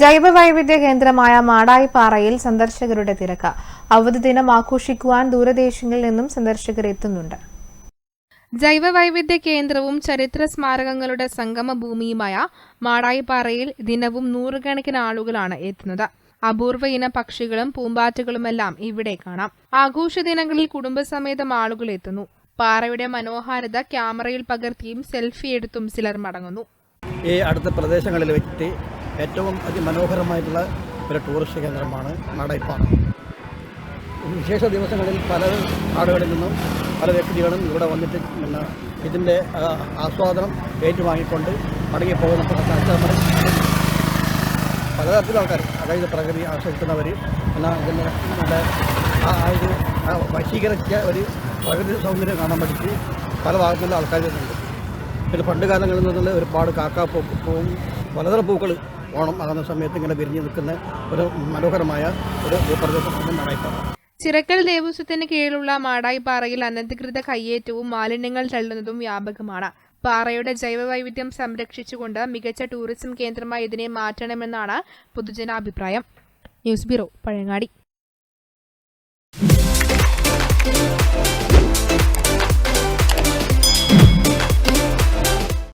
ജൈവ വൈവിധ്യ കേന്ദ്രമായ മാടായിപ്പാറയിൽ സന്ദർശകരുടെ തിരക്ക്. അവധി ദിനം ആഘോഷിക്കുവാൻ ദൂരദേശങ്ങളിൽ നിന്നും സന്ദർശകർ എത്തുന്നുണ്ട്. ജൈവ വൈവിധ്യ കേന്ദ്രവും ചരിത്ര സ്മാരകങ്ങളുടെ സംഗമ ഭൂമിയുമായ മാടായിപ്പാറയിൽ ദിനവും നൂറുകണക്കിന് ആളുകളാണ് എത്തുന്നത്. അപൂർവ ഇന പക്ഷികളും പൂമ്പാറ്റകളുമെല്ലാം ഇവിടെ കാണാം. ആഘോഷ ദിനങ്ങളിൽ കുടുംബസമേതം ആളുകൾ എത്തുന്നു. പാറയുടെ മനോഹാരിത ക്യാമറയിൽ പകർത്തിയും സെൽഫി എടുത്തും ചിലർ മടങ്ങുന്നു. ഈ അടുത്ത പ്രദേശങ്ങളിൽ വെച്ചിട്ട് ഏറ്റവും അതിമനോഹരമായിട്ടുള്ള ഒരു ടൂറിസ്റ്റ് കേന്ദ്രമാണ് നടയിപ്പാറ വിശേഷ ദിവസങ്ങളിൽ പല നാടുകളിൽ നിന്നും പല വ്യക്തികളും ഇവിടെ വന്നിട്ട് പിന്നെ ഇതിന്റെ ആസ്വാദനം ഏറ്റുവാങ്ങിക്കൊണ്ട് മടങ്ങിപ്പോകുന്ന പോകുന്ന പലതരത്തിലുള്ള ആൾക്കാർ അതായത് പ്രകൃതി ആസ്വദിക്കുന്നവർ എന്നാൽ ഇതിന്റെ നല്ല ആ ഒരു വശീകരിച്ച ഒരു പ്രകൃതി സൗന്ദര്യം കാണാൻ വേണ്ടിയിട്ട് പല ഭാഗത്തുള്ള ആൾക്കാർ വരുന്നുണ്ട് പിന്നെ പണ്ട് കാലങ്ങളിൽ നിന്നുള്ള ഒരുപാട് കാക്കാ പൂ പൂവും പലതരം പൂക്കൾ ഓണം ആകുന്ന സമയത്ത് ഇങ്ങനെ വിരിഞ്ഞു നിൽക്കുന്ന ഒരു മനോഹരമായ ഒരു ഭൂപ്രദേശമാണ് മാടായിപ്പാറ ചിറക്കൽ ദേവസ്വത്തിന് കീഴിലുള്ള മാടായിപ്പാറയിൽ അനധികൃത കയ്യേറ്റവും മാലിന്യങ്ങൾ തള്ളുന്നതും വ്യാപകമാണ്. പാറയുടെ ജൈവവൈവിധ്യം സംരക്ഷിച്ചുകൊണ്ട് മികച്ച ടൂറിസം കേന്ദ്രമായി ഇതിനെ മാറ്റണമെന്നാണ് പൊതുജനാഭിപ്രായം. News bureau Pazhayangadi